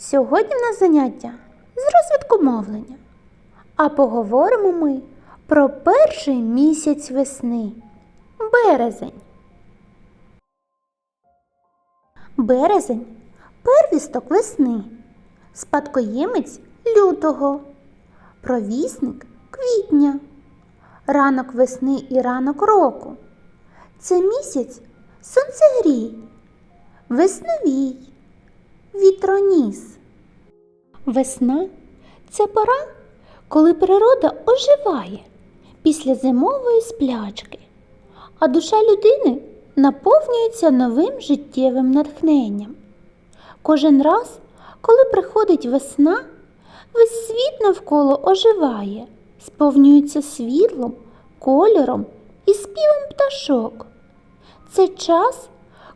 Сьогодні в нас заняття з розвитку мовлення. А поговоримо ми про перший місяць весни березень. Березень первісток весни, спадкоємець лютого, провісник квітня, ранок весни і ранок року. Це місяць сонцегрій, весновій, вітроніс. Весна це пора, коли природа оживає після зимової сплячки, а душа людини наповнюється новим життєвим натхненням. Кожен раз, коли приходить весна, весь світ навколо оживає, сповнюється світлом, кольором і співом пташок. Це час,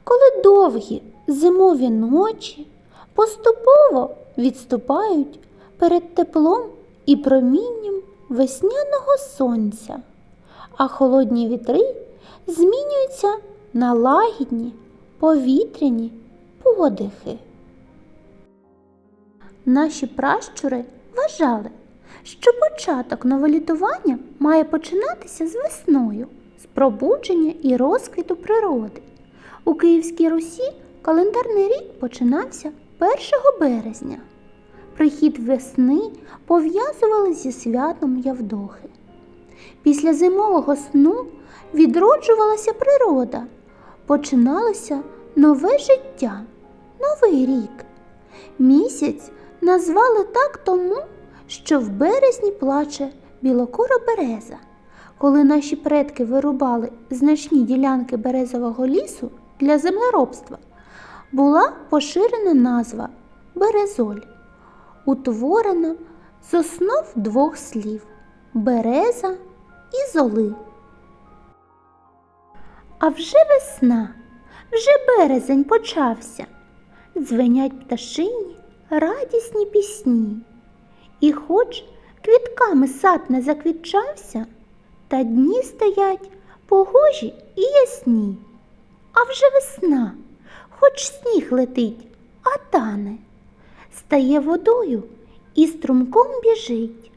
коли довгі зимові ночі поступово відступають перед теплом і промінням весняного сонця, а холодні вітри змінюються на лагідні повітряні подихи. Наші пращури вважали, що початок новолітування має починатися з весною, з пробудження і розквіту природи. У Київській Русі календарний рік починався 1 березня. Прихід весни пов'язували зі святом Явдохи. Після зимового сну відроджувалася природа, починалося нове життя, новий рік. Місяць назвали так тому, що в березні плаче білокура береза. Коли наші предки вирубали значні ділянки березового лісу для землеробства, була поширена назва березоль, утворена з основ двох слів береза і золи. А вже весна, вже березень почався, дзвенять пташині радісні пісні. І хоч квітками сад не заквітчався, та дні стоять погожі і ясні. А вже весна, хоч сніг летить, а тане, стає водою і струмком біжить.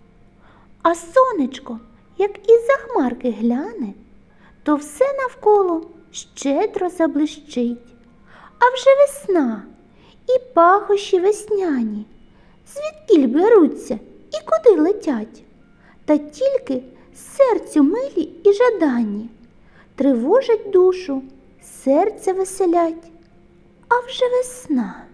А сонечко, як із-за хмарки гляне, то все навколо щедро заблищить. А вже весна і пахощі весняні, звідкіль беруться і куди летять, та тільки серцю милі і жадані, тривожать душу, серце веселять, а вже весна.